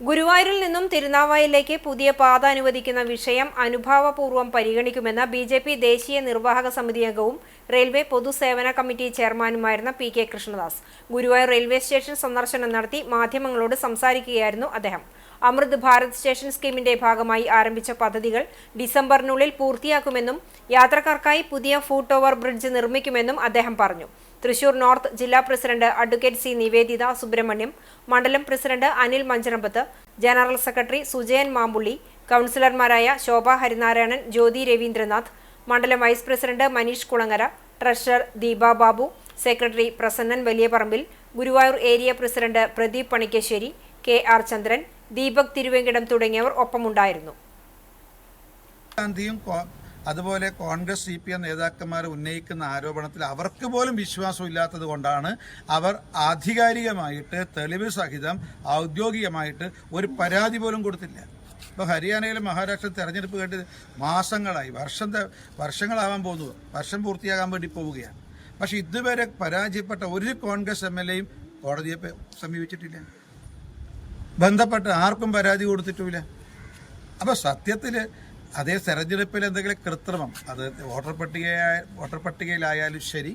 ഗുരുവായൂരിൽ നിന്നും തിരുനാവായിലേക്ക് പുതിയ പാത അനുവദിക്കുന്ന വിഷയം അനുഭാവപൂർവം പരിഗണിക്കുമെന്ന് ബി ജെ പി ദേശീയ നിർവാഹക സമിതി അംഗവും റെയിൽവേ പൊതുസേവന committee ചെയർമാനുമായിരുന്ന P K Krishnadas. Guruvayur railway station സന്ദർശനം നടത്തി മാധ്യമങ്ങളോട് സംസാരിക്കുകയായിരുന്നു അദ്ദേഹം. അമൃത് ഭാരത് സ്റ്റേഷൻ സ്കീമിന്റെ ഭാഗമായി ആരംഭിച്ച പദ്ധതികൾ ഡിസംബറിനുള്ളിൽ പൂർത്തിയാക്കുമെന്നും യാത്രക്കാർക്കായി പുതിയ ഫൂട്ട് ഓവർ ബ്രിഡ്ജ് നിർമ്മിക്കുമെന്നും അദ്ദേഹം പറഞ്ഞു. തൃശൂർ നോർത്ത് ജില്ലാ president advocate C Niveditha Subramaniam മണ്ഡലം president Anil Manchanampath general secretary Sujayan Mampully കൗൺസിലർമാരായ ശോഭ ഹരിനാരായണൻ ജ്യോതി രവീന്ദ്രനാഥ് മണ്ഡലം vice president Maneesh Kulangara treasurer Deepa Babu secretary Prasannan Valiyaparambil Guruvayur area president Pradeep Panikkassery K R Chandran Deepak Thiruvenkitam തുടങ്ങിയവർ ഒപ്പമുണ്ടായിരുന്നു. അതുപോലെ Congress C P M നേതാക്കന്മാർ ഉന്നയിക്കുന്ന ആരോപണത്തിൽ അവർക്ക് പോലും വിശ്വാസം ഇല്ലാത്തത് കൊണ്ടാണ് അവർ ആധികാരികമായിട്ട് തെളിവ് സഹിതം ഔദ്യോഗികമായിട്ട് ഒരു പരാതി പോലും കൊടുത്തില്ല. ഇപ്പോൾ ഹരിയാനയിലും മഹാരാഷ്ട്ര തെരഞ്ഞെടുപ്പ് കേട്ട് മാസങ്ങളായി വർഷം വർഷങ്ങളാവാൻ പോകുന്നു. വർഷം പൂർത്തിയാകാൻ വേണ്ടി പോവുകയാണ്. പക്ഷേ ഇതുവരെ പരാജയപ്പെട്ട ഒരു കോൺഗ്രസ് എം എൽ എയും കോടതിയെ സമീപിച്ചിട്ടില്ല. ബന്ധപ്പെട്ട ആർക്കും പരാതി കൊടുത്തിട്ടുമില്ല. അപ്പോൾ സത്യത്തിൽ അതേ തെരഞ്ഞെടുപ്പിൽ എന്തെങ്കിലും കൃത്രിമം അത് വോട്ടർ പട്ടികയായ വോട്ടർ പട്ടികയിലായാലും ശരി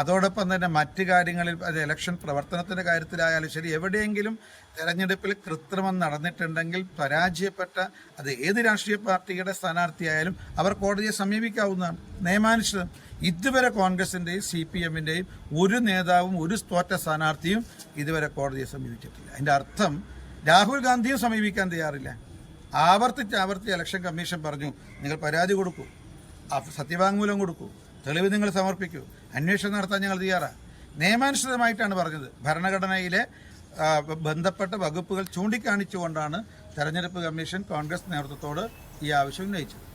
അതോടൊപ്പം തന്നെ മറ്റ് കാര്യങ്ങളിൽ അത് ഇലക്ഷൻ പ്രവർത്തനത്തിന്റെ കാര്യത്തിലായാലും ശരി എവിടെയെങ്കിലും തെരഞ്ഞെടുപ്പിൽ കൃത്രിമം നടന്നിട്ടുണ്ടെങ്കിൽ പരാജയപ്പെട്ട അത് ഏത് രാഷ്ട്രീയ പാർട്ടിയുടെ സ്ഥാനാർത്ഥിയായാലും അവർ കോടതിയെ സമീപിക്കാവുന്നതാണ്. നിയമാനുസൃതം. ഇതുവരെ കോൺഗ്രസിന്റെയും സി പി എമ്മിന്റെയും ഒരു നേതാവും ഒരു തോറ്റ സ്ഥാനാർത്ഥിയും ഇതുവരെ കോടതിയെ സമീപിച്ചിട്ടില്ല. അതിന്റെ അർത്ഥം രാഹുൽ ഗാന്ധിയും സമീപിക്കാൻ തയ്യാറില്ല. ആവർത്തിച്ച് ആവർത്തിച്ച് ഇലക്ഷൻ കമ്മീഷൻ പറഞ്ഞു നിങ്ങൾ പരാതി കൊടുക്കൂ. സത്യവാങ്മൂലം കൊടുക്കൂ. തെളിവ് നിങ്ങൾ സമർപ്പിക്കൂ. അന്വേഷണം നടത്താൻ ഞങ്ങൾ തയ്യാറാണ് നിയമാനുസൃതമായിട്ടാണ് പറഞ്ഞത്. ഭരണഘടനയിലെ ബന്ധപ്പെട്ട വകുപ്പുകൾ ചൂണ്ടിക്കാണിച്ചുകൊണ്ടാണ് തെരഞ്ഞെടുപ്പ് കമ്മീഷൻ കോൺഗ്രസ് നേതൃത്വത്തോട് ഈ ആവശ്യം ഉന്നയിച്ചത്.